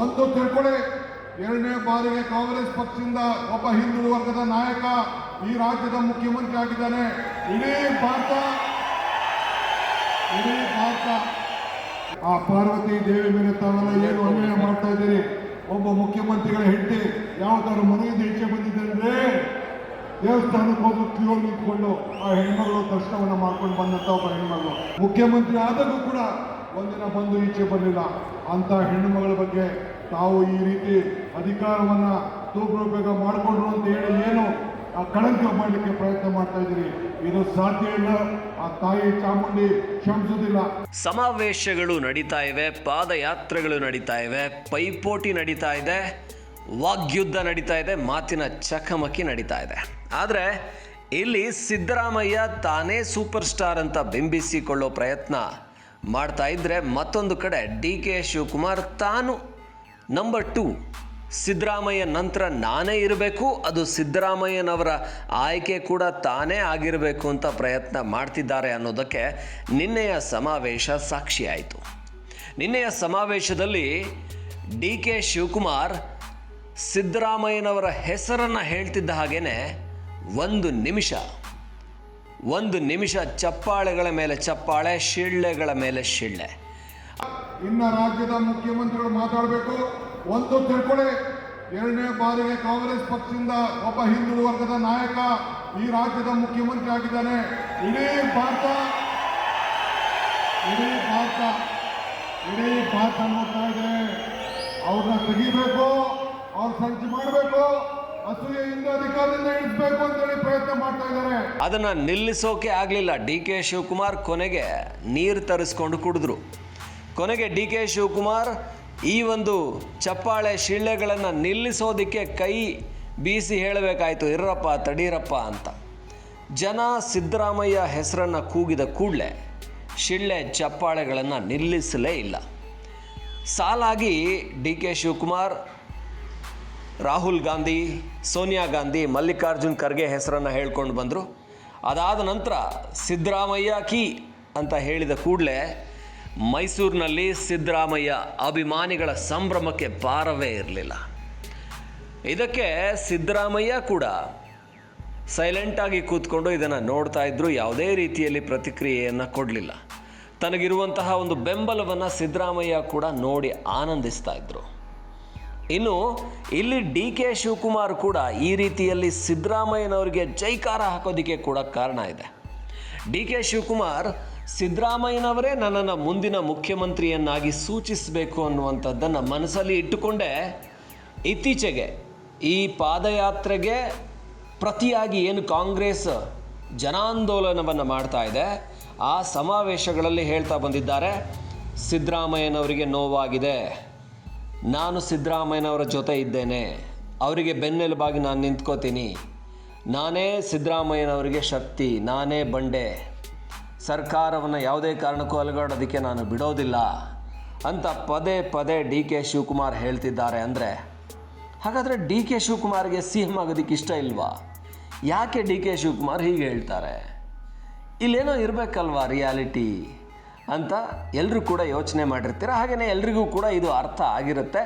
ಒಂದು ತಿಳ್ಕೊಳ್ಳಿ ಎರಡನೇ ಬಾರಿಗೆ ಕಾಂಗ್ರೆಸ್ ಪಕ್ಷದಿಂದ ಒಬ್ಬ ಹಿಂದುಳಿದ ವರ್ಗದ ನಾಯಕ ಈ ರಾಜ್ಯದ ಮುಖ್ಯಮಂತ್ರಿ ಆಗಿದ್ದಾನೆ. ಇಡೀ ಭಾರತ ಇಡೀ ಭಾರತ. ಆ ಪಾರ್ವತಿ ದೇವಿ ಮೇಲೆ ತಾವೆಲ್ಲ ಏನು ಅನ್ಯಾಯ ಮಾಡ್ತಾ ಇದ್ದೀರಿ? ಒಬ್ಬ ಮುಖ್ಯಮಂತ್ರಿಗಳ ಹೆಂಡತಿ ಯಾವ್ದಾದ್ರು ಮನೆಯಿಂದ ಈಚೆ ಬಂದಿದ್ದಂದ್ರೆ ದೇವಸ್ಥಾನಕ್ಕೆ ಹೋದ್ರು ಕ್ಯೂ ನಿಂತ್ಕೊಂಡು ಆ ಹೆಣ್ಮಗಳು ದರ್ಶನವನ್ನು ಮಾಡ್ಕೊಂಡು ಬಂದಂತ ಒಬ್ಬ ಹೆಣ್ಮಗಳು. ಮುಖ್ಯಮಂತ್ರಿ ಆದಾಗೂ ಕೂಡ ಒಂದಿನ ಬಂದು ಈಚೆ ಬರಲಿಲ್ಲ. ಅಂತ ಹೆಣ್ಣುಮಗಳ ಬಗ್ಗೆ ತಾವು ಈ ರೀತಿ ಅಧಿಕಾರವನ್ನ ದುರುಪಯೋಗ ಮಾಡಿಕೊಂಡ್ರು ಅಂತ ಹೇಳಿ ಏನು ಕಳಂಕ ಮಾಡಲಿಕ್ಕೆ ಪ್ರಯತ್ನ ಮಾಡ್ತಾ ಇದ್ದೀರಿ. ಇದು ಸಾಧ್ಯ ಇಲ್ಲ. ಆ ತಾಯಿ ಚಾಮುಂಡಿ ಕ್ಷಮಿಸುವುದಿಲ್ಲ. ಸಮಾವೇಶಗಳು ನಡೀತಾ ಇವೆ, ಪಾದಯಾತ್ರೆಗಳು ನಡೀತಾ ಇವೆ, ಪೈಪೋಟಿ ನಡೀತಾ ಇದೆ, ವಾಗ್ಯುದ್ಧ ನಡೀತಾ ಇದೆ, ಮಾತಿನ ಚಕಮಕಿ ನಡೀತಾ ಇದೆ. ಆದರೆ ಇಲ್ಲಿ ಸಿದ್ದರಾಮಯ್ಯ ತಾನೇ ಸೂಪರ್ ಸ್ಟಾರ್ ಅಂತ ಬಿಂಬಿಸಿಕೊಳ್ಳೋ ಪ್ರಯತ್ನ ಮಾಡ್ತಾ ಇದ್ದರೆ ಮತ್ತೊಂದು ಕಡೆ ಡಿ ಕೆ ಶಿವಕುಮಾರ್ ತಾನು ನಂಬರ್ ಟು ಸಿದ್ದರಾಮಯ್ಯ ನಂತರ ನಾನೇ ಇರಬೇಕು, ಅದು ಸಿದ್ದರಾಮಯ್ಯನವರ ಆಯ್ಕೆ ಕೂಡ ತಾನೇ ಆಗಿರಬೇಕು ಅಂತ ಪ್ರಯತ್ನ ಮಾಡ್ತಿದ್ದಾರೆ ಅನ್ನೋದಕ್ಕೆ ನಿನ್ನೆಯ ಸಮಾವೇಶ ಸಾಕ್ಷಿಯಾಯಿತು ನಿನ್ನೆಯ ಸಮಾವೇಶದಲ್ಲಿ ಡಿ ಕೆ ಶಿವಕುಮಾರ್ ಸಿದ್ದರಾಮಯ್ಯನವರ ಹೆಸರನ್ನು ಹೇಳ್ತಿದ್ದ ಹಾಗೇ ಒಂದು ನಿಮಿಷ. ಒಂದು ನಿಮಿಷ ಚಪ್ಪಾಳೆಗಳ ಮೇಲೆ ಚಪ್ಪಾಳೆ, ಶಿಳ್ಳೆಗಳ ಮೇಲೆ ಶಿಳ್ಳೆ. ಇನ್ನ ರಾಜ್ಯದ ಮುಖ್ಯಮಂತ್ರಿಗಳು ಮಾತಾಡಬೇಕು. ಒಂದು ತಿಳ್ಕೊಳ್ಳಿ ಎರಡನೇ ಬಾರಿಗೆ ಕಾಂಗ್ರೆಸ್ ಪಕ್ಷದಿಂದ ಒಬ್ಬ ಹಿಂದೂ ವರ್ಗದ ನಾಯಕ ಈ ರಾಜ್ಯದ ಮುಖ್ಯಮಂತ್ರಿ ಆಗಿದ್ದಾನೆ. ಇಡೀ ಭಾರತ ಇಡೀ ಭಾರತ ಇಡೀ ಭಾರತ ನೋಡ್ತಾ ಇದೆ. ಅವ್ರನ್ನ ತೆಗಿಬೇಕು, ಅವ್ರ ಸಂಚು ಮಾಡಬೇಕು. ಅದನ್ನು ನಿಲ್ಲಿಸೋಕೆ ಆಗಲಿಲ್ಲ. ಡಿ ಕೆ ಶಿವಕುಮಾರ್ ಕೊನೆಗೆ ನೀರು ತರಿಸ್ಕೊಂಡು ಕುಡಿದ್ರು. ಕೊನೆಗೆ ಡಿ ಕೆ ಶಿವಕುಮಾರ್ ಈ ಒಂದು ಚಪ್ಪಾಳೆ ಶಿಳ್ಳೆಗಳನ್ನು ನಿಲ್ಲಿಸೋದಕ್ಕೆ ಕೈ ಬೀಸಿ ಹೇಳಬೇಕಾಯ್ತು. ಇರ್ರಪ್ಪ, ತಡೀರಪ್ಪ ಅಂತ. ಜನ ಸಿದ್ದರಾಮಯ್ಯ ಹೆಸರನ್ನು ಕೂಗಿದ ಕೂಡಲೇ ಶಿಳ್ಳೆ ಚಪ್ಪಾಳೆಗಳನ್ನು ನಿಲ್ಲಿಸಲೇ ಇಲ್ಲ. ಸಾಲಾಗಿ ಡಿ ಕೆ ಶಿವಕುಮಾರ್ ರಾಹುಲ್ ಗಾಂಧಿ, ಸೋನಿಯಾ ಗಾಂಧಿ, ಮಲ್ಲಿಕಾರ್ಜುನ್ ಖರ್ಗೆ ಹೆಸರನ್ನು ಹೇಳ್ಕೊಂಡು ಬಂದರು. ಅದಾದ ನಂತರ ಸಿದ್ದರಾಮಯ್ಯ ಕಿ ಅಂತ ಹೇಳಿದ ಕೂಡಲೇ ಮೈಸೂರಿನಲ್ಲಿ ಸಿದ್ದರಾಮಯ್ಯ ಅಭಿಮಾನಿಗಳ ಸಂಭ್ರಮಕ್ಕೆ ಪಾರವೇ ಇರಲಿಲ್ಲ. ಇದಕ್ಕೆ ಸಿದ್ದರಾಮಯ್ಯ ಕೂಡ ಸೈಲೆಂಟಾಗಿ ಕೂತ್ಕೊಂಡು ಇದನ್ನು ನೋಡ್ತಾ ಇದ್ದರು ಯಾವುದೇ ರೀತಿಯಲ್ಲಿ ಪ್ರತಿಕ್ರಿಯೆಯನ್ನು ಕೊಡಲಿಲ್ಲ. ತನಗಿರುವಂತಹ ಒಂದು ಬೆಂಬಲವನ್ನು ಸಿದ್ದರಾಮಯ್ಯ ಕೂಡ ನೋಡಿ ಆನಂದಿಸ್ತಾ ಇದ್ದರು ಇನ್ನು ಇಲ್ಲಿ ಡಿ ಕೆ ಶಿವಕುಮಾರ್ ಕೂಡ ಈ ರೀತಿಯಲ್ಲಿ ಸಿದ್ದರಾಮಯ್ಯನವರಿಗೆ ಜೈಕಾರ ಹಾಕೋದಕ್ಕೆ ಕೂಡ ಕಾರಣ ಇದೆ. ಡಿ ಕೆ ಶಿವಕುಮಾರ್ ಸಿದ್ದರಾಮಯ್ಯನವರೇ ನನ್ನನ್ನು ಮುಂದಿನ ಮುಖ್ಯಮಂತ್ರಿಯನ್ನಾಗಿ ಸೂಚಿಸಬೇಕು ಅನ್ನುವಂಥದ್ದನ್ನು ಮನಸ್ಸಲ್ಲಿ ಇಟ್ಟುಕೊಂಡೇ. ಇತ್ತೀಚೆಗೆ ಈ ಪಾದಯಾತ್ರೆಗೆ ಪ್ರತಿಯಾಗಿ ಏನು ಕಾಂಗ್ರೆಸ್ ಜನಾಂದೋಲನವನ್ನು ಮಾಡ್ತಾ ಇದೆ, ಆ ಸಮಾವೇಶಗಳಲ್ಲಿ ಹೇಳ್ತಾ ಬಂದಿದ್ದಾರೆ, ಸಿದ್ದರಾಮಯ್ಯನವರಿಗೆ ನೋವಾಗಿದೆ. ನಾನು ಸಿದ್ದರಾಮಯ್ಯನವರ ಜೊತೆ ಇದ್ದೇನೆ. ಅವರಿಗೆ ಬೆನ್ನೆಲುಬಾಗಿ ನಾನು ನಿಂತ್ಕೋತೀನಿ. ನಾನೇ ಸಿದ್ದರಾಮಯ್ಯನವರಿಗೆ ಶಕ್ತಿ, ನಾನೇ ಬಂಡೆ. ಸರ್ಕಾರವನ್ನು ಯಾವುದೇ ಕಾರಣಕ್ಕೂ ಅಲುಗಾಡೋದಕ್ಕೆ ನಾನು ಬಿಡೋದಿಲ್ಲ ಅಂತ ಪದೇ ಪದೇ ಡಿ ಕೆ ಶಿವಕುಮಾರ್ ಹೇಳ್ತಿದ್ದಾರೆ ಅಂದರೆ, ಹಾಗಾದರೆ ಡಿ ಕೆ ಶಿವಕುಮಾರ್ಗೆ ಸಿ ಎಂ ಆಗೋದಕ್ಕೆ ಇಷ್ಟ ಇಲ್ವಾ? ಯಾಕೆ ಡಿ ಕೆ ಶಿವಕುಮಾರ್ ಹೀಗೆ ಹೇಳ್ತಾರೆ? ಇಲ್ಲೇನೋ ಇರಬೇಕಲ್ವಾ ರಿಯಾಲಿಟಿ ಅಂತ ಎಲ್ಲರೂ ಕೂಡ ಯೋಚನೆ ಮಾಡಿರ್ತೀರ. ಹಾಗೆಯೇ ಎಲ್ರಿಗೂ ಕೂಡ ಇದು ಅರ್ಥ ಆಗಿರುತ್ತೆ.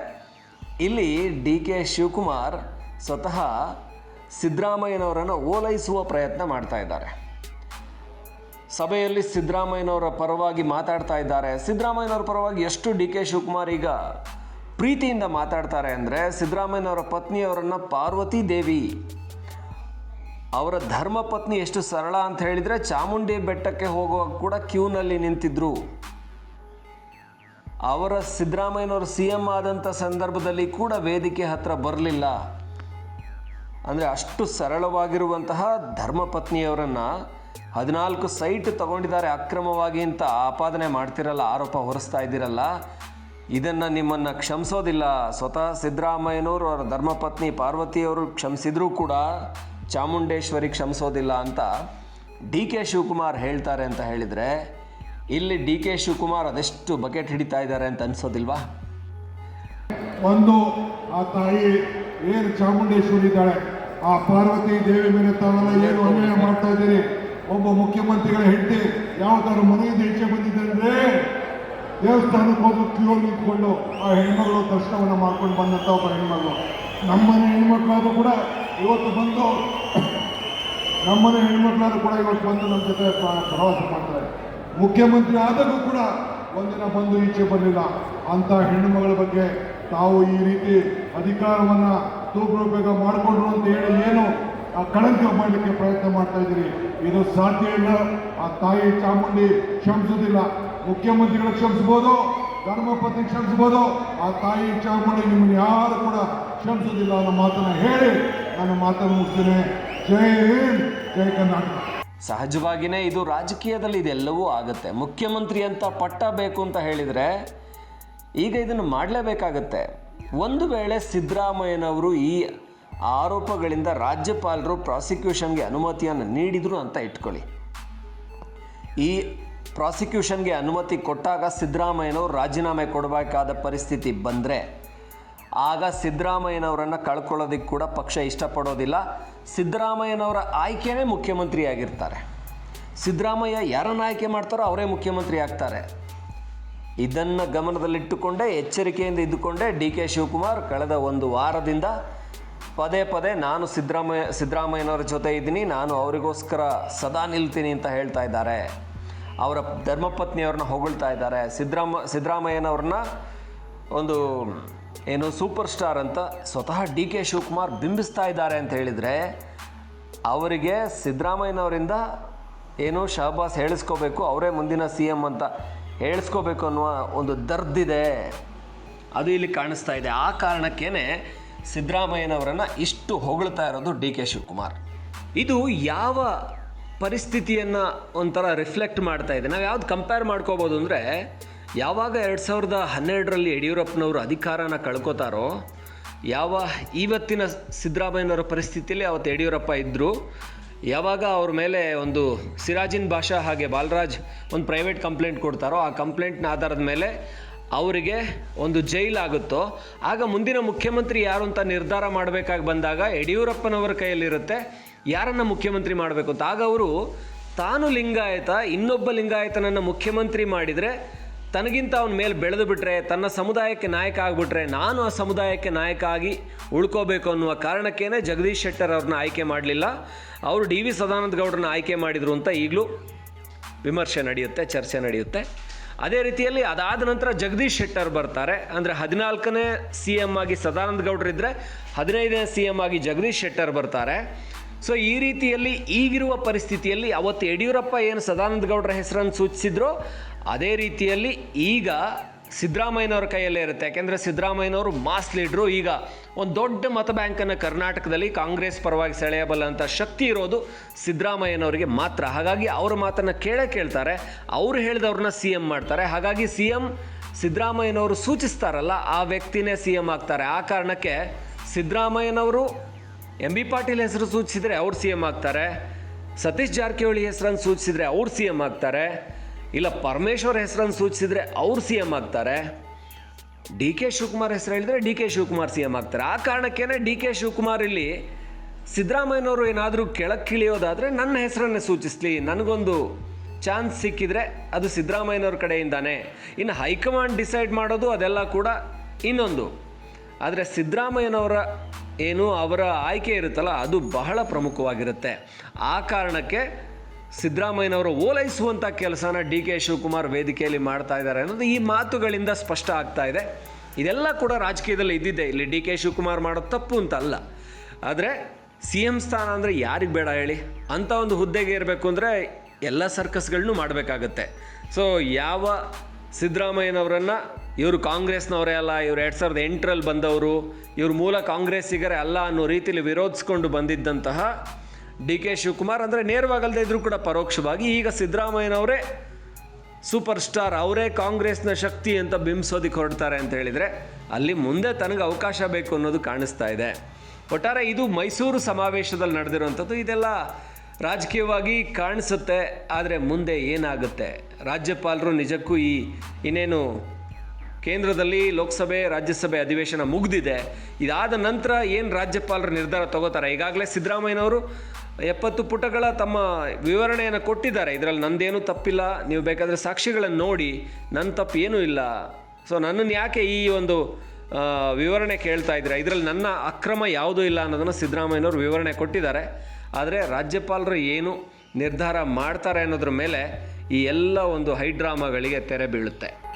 ಇಲ್ಲಿ ಡಿ ಕೆ ಶಿವಕುಮಾರ್ ಸ್ವತಃ ಸಿದ್ದರಾಮಯ್ಯನವರನ್ನು ಓಲೈಸುವ ಪ್ರಯತ್ನ ಮಾಡ್ತಾ ಇದ್ದಾರೆ. ಸಭೆಯಲ್ಲಿ ಸಿದ್ದರಾಮಯ್ಯನವರ ಪರವಾಗಿ ಮಾತಾಡ್ತಾ ಇದ್ದಾರೆ. ಸಿದ್ದರಾಮಯ್ಯನವರ ಪರವಾಗಿ ಎಷ್ಟು ಡಿ ಕೆ ಶಿವಕುಮಾರ್ ಈಗ ಪ್ರೀತಿಯಿಂದ ಮಾತಾಡ್ತಾರೆ ಅಂದರೆ ಸಿದ್ದರಾಮಯ್ಯನವರ ಪತ್ನಿಯವರನ್ನು ಪಾರ್ವತಿ ದೇವಿ ಅವರ ಧರ್ಮಪತ್ನಿ ಎಷ್ಟು ಸರಳ ಅಂತ ಹೇಳಿದರೆ ಚಾಮುಂಡಿ ಬೆಟ್ಟಕ್ಕೆ ಹೋಗುವಾಗ ಕೂಡ ಕ್ಯೂನಲ್ಲಿ ನಿಂತಿದ್ರು. ಅವರ ಸಿದ್ದರಾಮಯ್ಯನವರು ಸಿ ಎಂ ಆದಂಥ ಸಂದರ್ಭದಲ್ಲಿ ಕೂಡ ವೇದಿಕೆ ಹತ್ರ ಬರಲಿಲ್ಲ. ಅಂದರೆ ಅಷ್ಟು ಸರಳವಾಗಿರುವಂತಹ ಧರ್ಮಪತ್ನಿಯವರನ್ನು ಹದಿನಾಲ್ಕು ಸೈಟ್ ತಗೊಂಡಿದ್ದಾರೆ ಅಕ್ರಮವಾಗಿ ಅಂತ ಆಪಾದನೆ ಮಾಡ್ತಿರಲ್ಲ, ಆರೋಪ ಹೊರಿಸ್ತಾ ಇದ್ದೀರಲ್ಲ, ಇದನ್ನು ನಿಮ್ಮನ್ನು ಕ್ಷಮಿಸೋದಿಲ್ಲ. ಸ್ವತಃ ಸಿದ್ದರಾಮಯ್ಯನವರು ಅವರ ಧರ್ಮಪತ್ನಿ ಪಾರ್ವತಿಯವರು ಕ್ಷಮಿಸಿದರೂ ಕೂಡ ಚಾಮುಂಡೇಶ್ವರಿ ಕ್ಷಮಿಸೋದಿಲ್ಲ ಅಂತ ಡಿ ಕೆ ಶಿವಕುಮಾರ್ ಹೇಳ್ತಾರೆ ಅಂತ ಹೇಳಿದರೆ, ಇಲ್ಲಿ ಡಿ ಕೆ ಶಿವಕುಮಾರ್ ಅದೆಷ್ಟು ಬಕೆಟ್ ಹಿಡಿತಾ ಇದ್ದಾರೆ ಅಂತ ಅನ್ಸೋದಿಲ್ವಾ? ಒಂದು, ಆ ತಾಯಿ ಏನು ಚಾಮುಂಡೇಶ್ವರಿ ಇದ್ದಾಳೆ, ಆ ಪಾರ್ವತಿ ದೇವಿ ಮೇಲೆ ತಾವೆಲ್ಲ ಏನು ಅನ್ಯಾಯ ಮಾಡ್ತಾ ಇದ್ದೀರಿ? ಒಬ್ಬ ಮುಖ್ಯಮಂತ್ರಿಗಳ ಹೆಂಡತಿ ಯಾವ್ದಾದ್ರು ಮನೆಯಿಂದ ಈಚೆ ಬಂದಿದೆ ಅಂದ್ರೆ ದೇವಸ್ಥಾನಕ್ಕೆ ಹೋಗಿ ಕ್ಯೂ ನಿಂತ್ಕೊಂಡು ಆ ಹೆಣ್ಮಗಳು ದರ್ಶನವನ್ನು ಮಾಡ್ಕೊಂಡು ಬಂದಂಥ ಒಬ್ಬ ಹೆಣ್ಮಗಳು. ನಮ್ಮನೆ ಹೆಣ್ಮಕ್ಳಾದ್ರೂ ಕೂಡ ಇವತ್ತು ಬಂದು ನಮ್ಮನೆ ಹೆಣ್ಮಕ್ಳಾದ್ರೂ ಕೂಡ ಇವತ್ತು ಬಂದು ನಮ್ಮ ಜೊತೆ ಪ್ರ- ಪ್ರವಾಸ ಮಾಡ್ತಾರೆ. ಮುಖ್ಯಮಂತ್ರಿ ಆದಾಗೂ ಕೂಡ ಒಂದಿನ ಬಂದು ಈಚೆ ಬರಲಿಲ್ಲ. ಅಂತ ಹೆಣ್ಣುಮಗಳ ಬಗ್ಗೆ ತಾವು ಈ ರೀತಿ ಅಧಿಕಾರವನ್ನ ದುರುಪಯೋಗ ಮಾಡಿಕೊಂಡ್ರು ಅಂತ ಹೇಳಿ ಏನು ಆ ಕಳಂಕ ಮಾಡಲಿಕ್ಕೆ ಪ್ರಯತ್ನ ಮಾಡ್ತಾ ಇದ್ದೀರಿ. ಇದು ಸಾಧ್ಯ ಇಲ್ಲ. ಆ ತಾಯಿ ಚಾಮುಂಡಿ ಕ್ಷಮಿಸೋದಿಲ್ಲ ಮುಖ್ಯಮಂತ್ರಿಗಳು ಕ್ಷಮಿಸ್ಬೋದು ಧರ್ಮಪತಿ ಕ್ಷಮಿಸ್ಬೋದು ಆ ತಾಯಿ ಚಾಮುಂಡಿ ನಿಮ್ಮನ್ನು ಯಾರು ಕೂಡ ಕ್ಷಮಿಸೋದಿಲ್ಲ ಅನ್ನೋ ಮಾತನ್ನು ಹೇಳಿ ನಾನು ಮಾತನ್ನು ಮುಗಿಸ್ತೇನೆ. ಜೈ ಹಿಂದ್, ಜೈ ಕರ್ನಾಟಕ. ಸಹಜವಾಗಿಯೇ ಇದು ರಾಜಕೀಯದಲ್ಲಿ ಇದೆಲ್ಲವೂ ಆಗುತ್ತೆ. ಮುಖ್ಯಮಂತ್ರಿ ಅಂತ ಪಟ್ಟ ಬೇಕು ಅಂತ ಹೇಳಿದರೆ ಈಗ ಇದನ್ನು ಮಾಡಲೇಬೇಕಾಗತ್ತೆ. ಒಂದು ವೇಳೆ ಸಿದ್ದರಾಮಯ್ಯನವರು ಈ ಆರೋಪಗಳಿಂದ ರಾಜ್ಯಪಾಲರು ಪ್ರಾಸಿಕ್ಯೂಷನ್ಗೆ ಅನುಮತಿಯನ್ನು ನೀಡಿದರು ಅಂತ ಇಟ್ಕೊಳ್ಳಿ. ಈ ಪ್ರಾಸಿಕ್ಯೂಷನ್ಗೆ ಅನುಮತಿ ಕೊಟ್ಟಾಗ ಸಿದ್ದರಾಮಯ್ಯನವರು ರಾಜೀನಾಮೆ ಕೊಡಬೇಕಾದ ಪರಿಸ್ಥಿತಿ ಬಂದರೆ ಆಗ ಸಿದ್ದರಾಮಯ್ಯನವರನ್ನು ಕಳ್ಕೊಳ್ಳೋದಕ್ಕೆ ಕೂಡ ಪಕ್ಷ ಇಷ್ಟಪಡೋದಿಲ್ಲ. ಸಿದ್ದರಾಮಯ್ಯನವರ ಆಯ್ಕೆನೇ ಮುಖ್ಯಮಂತ್ರಿ ಆಗಿರ್ತಾರೆ ಸಿದ್ದರಾಮಯ್ಯ ಯಾರನ್ನು ಆಯ್ಕೆ ಮಾಡ್ತಾರೋ ಅವರೇ ಮುಖ್ಯಮಂತ್ರಿ ಆಗ್ತಾರೆ. ಇದನ್ನು ಗಮನದಲ್ಲಿಟ್ಟುಕೊಂಡೇ, ಎಚ್ಚರಿಕೆಯಿಂದ ಇದ್ದುಕೊಂಡೇ ಡಿ ಕೆ ಶಿವಕುಮಾರ್ ಕಳೆದ ಒಂದು ವಾರದಿಂದ ಪದೇ ಪದೇ ನಾನು ಸಿದ್ದರಾಮಯ್ಯ, ಸಿದ್ದರಾಮಯ್ಯನವರ ಜೊತೆ ಇದ್ದೀನಿ, ನಾನು ಅವರಿಗೋಸ್ಕರ ಸದಾ ನಿಲ್ತೀನಿ ಅಂತ ಹೇಳ್ತಾ ಇದ್ದಾರೆ. ಅವರ ಧರ್ಮಪತ್ನಿಯವ್ರನ್ನ ಹೊಗಳ್ತಾ ಇದ್ದಾರೆ. ಸಿದ್ದರಾಮ, ಸಿದ್ದರಾಮಯ್ಯನವ್ರನ್ನ ಒಂದು ಏನು ಸೂಪರ್ ಸ್ಟಾರ್ ಅಂತ ಸ್ವತಃ ಡಿ ಕೆ ಶಿವಕುಮಾರ್ ಬಿಂಬಿಸ್ತಾ ಇದ್ದಾರೆ ಅಂತ ಹೇಳಿದರೆ, ಅವರಿಗೆ ಸಿದ್ದರಾಮಯ್ಯನವರಿಂದ ಏನು ಶಹಬಾಸ್ ಹೇಳಿಸ್ಕೋಬೇಕು, ಅವರೇ ಮುಂದಿನ ಸಿ ಎಂ ಅಂತ ಹೇಳಿಸ್ಕೋಬೇಕು ಅನ್ನುವ ಒಂದು ದರ್ದಿದೆ. ಅದು ಇಲ್ಲಿ ಕಾಣಿಸ್ತಾ ಇದೆ. ಆ ಕಾರಣಕ್ಕೇ ಸಿದ್ದರಾಮಯ್ಯನವರನ್ನು ಇಷ್ಟು ಹೊಗಳ್ತಾ ಇರೋದು ಡಿ ಕೆ ಶಿವಕುಮಾರ್. ಇದು ಯಾವ ಪರಿಸ್ಥಿತಿಯನ್ನು ಒಂಥರ ರಿಫ್ಲೆಕ್ಟ್ ಮಾಡ್ತಾ ಇದೆ. ನಾವು ಯಾವ್ದು ಕಂಪೇರ್ ಮಾಡ್ಕೋಬೋದು ಅಂದರೆ ಯಾವಾಗ ಎರಡು ಸಾವಿರದ ಹನ್ನೆರಡರಲ್ಲಿ ಯಡಿಯೂರಪ್ಪನವರು ಅಧಿಕಾರನ ಕಳ್ಕೊತಾರೋ, ಯಾವ ಇವತ್ತಿನ ಸಿದ್ದರಾಮಯ್ಯನವರ ಪರಿಸ್ಥಿತಿಯಲ್ಲಿ ಅವತ್ತು ಯಡಿಯೂರಪ್ಪ ಇದ್ದರು ಯಾವಾಗ ಅವ್ರ ಮೇಲೆ ಒಂದು ಸಿರಾಜಿನ್ ಭಾಷಾ ಹಾಗೆ ಬಾಲರಾಜ್ ಒಂದು ಪ್ರೈವೇಟ್ ಕಂಪ್ಲೇಂಟ್ ಕೊಡ್ತಾರೋ, ಆ ಕಂಪ್ಲೇಂಟ್ನ ಆಧಾರದ ಮೇಲೆ ಅವರಿಗೆ ಒಂದು ಜೈಲಾಗುತ್ತೋ ಆಗ ಮುಂದಿನ ಮುಖ್ಯಮಂತ್ರಿ ಯಾರು ಅಂತ ನಿರ್ಧಾರ ಮಾಡಬೇಕಾಗಿ ಬಂದಾಗ ಯಡಿಯೂರಪ್ಪನವರ ಕೈಯಲ್ಲಿರುತ್ತೆ, ಯಾರನ್ನು ಮುಖ್ಯಮಂತ್ರಿ ಮಾಡಬೇಕು ಅಂತ. ಆಗ ಅವರು ತಾನು ಲಿಂಗಾಯತ, ಇನ್ನೊಬ್ಬ ಲಿಂಗಾಯತನನ್ನು ಮುಖ್ಯಮಂತ್ರಿ ಮಾಡಿದರೆ ತನಗಿಂತ ಅವನ ಮೇಲೆ ಬೆಳೆದು ಬಿಟ್ಟರೆ ತನ್ನ ಸಮುದಾಯಕ್ಕೆ ನಾಯಕ ಆಗಿಬಿಟ್ರೆ, ನಾನು ಆ ಸಮುದಾಯಕ್ಕೆ ನಾಯಕ ಆಗಿ ಉಳ್ಕೋಬೇಕು ಅನ್ನುವ ಕಾರಣಕ್ಕೇ ಜಗದೀಶ್ ಶೆಟ್ಟರ್ ಅವ್ರನ್ನ ಆಯ್ಕೆ ಮಾಡಲಿಲ್ಲ. ಅವರು ಡಿ ವಿ ಸದಾನಂದ ಗೌಡ್ರನ್ನ ಆಯ್ಕೆ ಮಾಡಿದರು ಅಂತ ಈಗಲೂ ವಿಮರ್ಶೆ ನಡೆಯುತ್ತೆ, ಚರ್ಚೆ ನಡೆಯುತ್ತೆ. ಅದೇ ರೀತಿಯಲ್ಲಿ ಅದಾದ ನಂತರ ಜಗದೀಶ್ ಶೆಟ್ಟರ್ ಬರ್ತಾರೆ. ಅಂದರೆ ಹದಿನಾಲ್ಕನೇ ಸಿ ಎಂ ಆಗಿ ಸದಾನಂದ ಗೌಡ್ರಿದ್ರೆ ಹದಿನೈದನೇ ಸಿ ಎಂ ಆಗಿ ಜಗದೀಶ್ ಶೆಟ್ಟರ್ ಬರ್ತಾರೆ. ಸೊ ಈ ರೀತಿಯಲ್ಲಿ ಈಗಿರುವ ಪರಿಸ್ಥಿತಿಯಲ್ಲಿ ಅವತ್ತು ಯಡಿಯೂರಪ್ಪ ಏನು ಸದಾನಂದ ಗೌಡರ ಹೆಸರನ್ನು ಸೂಚಿಸಿದ್ರೋ ಅದೇ ರೀತಿಯಲ್ಲಿ ಈಗ ಸಿದ್ದರಾಮಯ್ಯನವ್ರ ಕೈಯಲ್ಲೇ ಇರುತ್ತೆ. ಯಾಕೆಂದರೆ ಸಿದ್ದರಾಮಯ್ಯನವರು ಮಾಸ್ ಲೀಡ್ರು. ಈಗ ಒಂದು ದೊಡ್ಡ ಮತ ಬ್ಯಾಂಕನ್ನು ಕರ್ನಾಟಕದಲ್ಲಿ ಕಾಂಗ್ರೆಸ್ ಪರವಾಗಿ ಸೆಳೆಯಬಲ್ಲಂಥ ಶಕ್ತಿ ಇರೋದು ಸಿದ್ದರಾಮಯ್ಯನವರಿಗೆ ಮಾತ್ರ. ಹಾಗಾಗಿ ಅವ್ರ ಮಾತನ್ನು ಕೇಳೇ ಕೇಳ್ತಾರೆ. ಅವರು ಹೇಳಿದವ್ರನ್ನ ಸಿ ಎಂ ಮಾಡ್ತಾರೆ. ಹಾಗಾಗಿ ಸಿ ಎಂ ಸಿದ್ದರಾಮಯ್ಯನವರು ಸೂಚಿಸ್ತಾರಲ್ಲ, ಆ ವ್ಯಕ್ತಿನೇ ಸಿ ಎಂ ಆಗ್ತಾರೆ. ಆ ಕಾರಣಕ್ಕೆ ಸಿದ್ದರಾಮಯ್ಯನವರು ಎಂ ಬಿ ಪಾಟೀಲ್ ಹೆಸರು ಸೂಚಿಸಿದರೆ ಅವ್ರು ಸಿ ಎಂ ಆಗ್ತಾರೆ. ಸತೀಶ್ ಜಾರಕಿಹೊಳಿ ಹೆಸರನ್ನು ಸೂಚಿಸಿದರೆ ಅವ್ರು ಸಿ ಎಂ ಆಗ್ತಾರೆ. ಇಲ್ಲ, ಪರಮೇಶ್ವರ್ ಹೆಸರನ್ನು ಸೂಚಿಸಿದ್ರೆ ಅವ್ರು ಸಿ ಎಂ ಆಗ್ತಾರೆ. ಡಿ ಕೆ ಶಿವಕುಮಾರ್ ಹೆಸರು ಹೇಳಿದ್ರೆ D K Shivakumar C M ಆಗ್ತಾರೆ. ಆ ಕಾರಣಕ್ಕೇನೆ ಡಿ ಕೆ ಶಿವಕುಮಾರ್ ಇಲ್ಲಿ ಸಿದ್ದರಾಮಯ್ಯನವರು ಏನಾದರೂ ಕೆಳಕ್ಕಿಳಿಯೋದಾದರೆ ನನ್ನ ಹೆಸರನ್ನೇ ಸೂಚಿಸಲಿ. ನನಗೊಂದು ಚಾನ್ಸ್ ಸಿಕ್ಕಿದರೆ ಅದು ಸಿದ್ದರಾಮಯ್ಯನವ್ರ ಕಡೆಯಿಂದಾನೆ. ಇನ್ನು ಹೈಕಮಾಂಡ್ ಡಿಸೈಡ್ ಮಾಡೋದು ಅದೆಲ್ಲ ಕೂಡ ಇನ್ನೊಂದು. ಆದರೆ ಸಿದ್ದರಾಮಯ್ಯನವರ ಏನು ಅವರ ಆಯ್ಕೆ ಇರುತ್ತಲ್ಲ, ಅದು ಬಹಳ ಪ್ರಮುಖವಾಗಿರುತ್ತೆ. ಆ ಕಾರಣಕ್ಕೆ ಸಿದ್ದರಾಮಯ್ಯನವರು ಓಲೈಸುವಂಥ ಕೆಲಸನ ಡಿ ಕೆ ಶಿವಕುಮಾರ್ ವೇದಿಕೆಯಲ್ಲಿ ಮಾಡ್ತಾ ಇದ್ದಾರೆ ಅನ್ನೋದು ಈ ಮಾತುಗಳಿಂದ ಸ್ಪಷ್ಟ ಆಗ್ತಾ ಇದೆ. ಇದೆಲ್ಲ ಕೂಡ ರಾಜಕೀಯದಲ್ಲಿ ಇದ್ದಿದ್ದೆ. ಇಲ್ಲಿ ಡಿ ಕೆ ಶಿವಕುಮಾರ್ ಮಾಡೋದು ತಪ್ಪು ಅಂತ ಅಲ್ಲ. ಆದರೆ ಸಿ ಎಂ ಸ್ಥಾನ ಅಂದರೆ ಯಾರಿಗೆ ಬೇಡ ಹೇಳಿ? ಅಂಥ ಒಂದು ಹುದ್ದೆಗೆ ಇರಬೇಕು ಅಂದರೆ ಎಲ್ಲ ಸರ್ಕಸ್ಗಳನ್ನೂ ಮಾಡಬೇಕಾಗತ್ತೆ. ಸೊ ಯಾವ ಸಿದ್ದರಾಮಯ್ಯನವರನ್ನು, ಇವರು ಕಾಂಗ್ರೆಸ್ನವರೇ ಅಲ್ಲ, ಇವರು ಎರಡು ಸಾವಿರದ ಎಂಟರಲ್ಲಿ ಬಂದವರು, ಇವ್ರ ಮೂಲ ಕಾಂಗ್ರೆಸ್ಸಿಗರೇ ಅಲ್ಲ ಅನ್ನೋ ರೀತಿಯಲ್ಲಿ ವಿರೋಧಿಸ್ಕೊಂಡು ಬಂದಿದ್ದಂತಹ ಡಿ ಕೆ ಶಿವಕುಮಾರ್ ಅಂದರೆ ನೇರವಾಗಲ್ಲದೆ ಇದ್ದರೂ ಕೂಡ ಪರೋಕ್ಷವಾಗಿ ಈಗ ಸಿದ್ದರಾಮಯ್ಯನವರೇ ಸೂಪರ್ ಸ್ಟಾರ್ ಅವರೇ ಕಾಂಗ್ರೆಸ್ನ ಶಕ್ತಿ ಅಂತ ಬಿಂಬಿಸೋದಕ್ಕೆ ಹೊರಡ್ತಾರೆ ಅಂತ ಹೇಳಿದರೆ ಅಲ್ಲಿ ಮುಂದೆ ತನಗೆ ಅವಕಾಶ ಬೇಕು ಅನ್ನೋದು ಕಾಣಿಸ್ತಾ ಇದೆ. ಒಟ್ಟಾರೆ ಇದು ಮೈಸೂರು ಸಮಾವೇಶದಲ್ಲಿ ನಡೆದಿರುವಂಥದ್ದು, ಇದೆಲ್ಲ ರಾಜಕೀಯವಾಗಿ ಕಾಣಿಸುತ್ತೆ, ಆದರೆ ಮುಂದೆ ಏನಾಗುತ್ತೆ? ರಾಜ್ಯಪಾಲರು ನಿಜಕ್ಕೂ ಈ ಇನ್ನೇನು ಕೇಂದ್ರದಲ್ಲಿ ಲೋಕಸಭೆ, ರಾಜ್ಯಸಭೆ ಅಧಿವೇಶನ ಮುಗಿದಿದೆ, ಇದಾದ ನಂತರ ಏನು ರಾಜ್ಯಪಾಲರು ನಿರ್ಧಾರ ತಗೋತಾರೆ? ಈಗಾಗಲೇ ಸಿದ್ದರಾಮಯ್ಯನವರು ಎಪ್ಪತ್ತು ಪುಟಗಳ ತಮ್ಮ ವಿವರಣೆಯನ್ನು ಕೊಟ್ಟಿದ್ದಾರೆ. ಇದರಲ್ಲಿ ನಂದೇನೂ ತಪ್ಪಿಲ್ಲ. ನೀವು ಬೇಕಾದರೆ ಸಾಕ್ಷಿಗಳನ್ನು ನೋಡಿ ನನ್ನ ತಪ್ಪು ಏನೂ ಇಲ್ಲ. ಸೊ ನನ್ನನ್ನು ಯಾಕೆ ಈ ಒಂದು ವಿವರಣೆ ಕೇಳ್ತಾ ಇದ್ದೀರಾ? ಇದರಲ್ಲಿ ನನ್ನ ಅಕ್ರಮ ಯಾವುದೂ ಇಲ್ಲ ಅನ್ನೋದನ್ನು ಸಿದ್ದರಾಮಯ್ಯನವರು ವಿವರಣೆ ಕೊಟ್ಟಿದ್ದಾರೆ. ಆದರೆ ರಾಜ್ಯಪಾಲರು ಏನು ನಿರ್ಧಾರ ಮಾಡ್ತಾರೆ ಅನ್ನೋದ್ರ ಮೇಲೆ ಈ ಎಲ್ಲ ಒಂದು ಹೈಡ್ರಾಮಾಗಳಿಗೆ ತೆರೆ ಬೀಳುತ್ತೆ.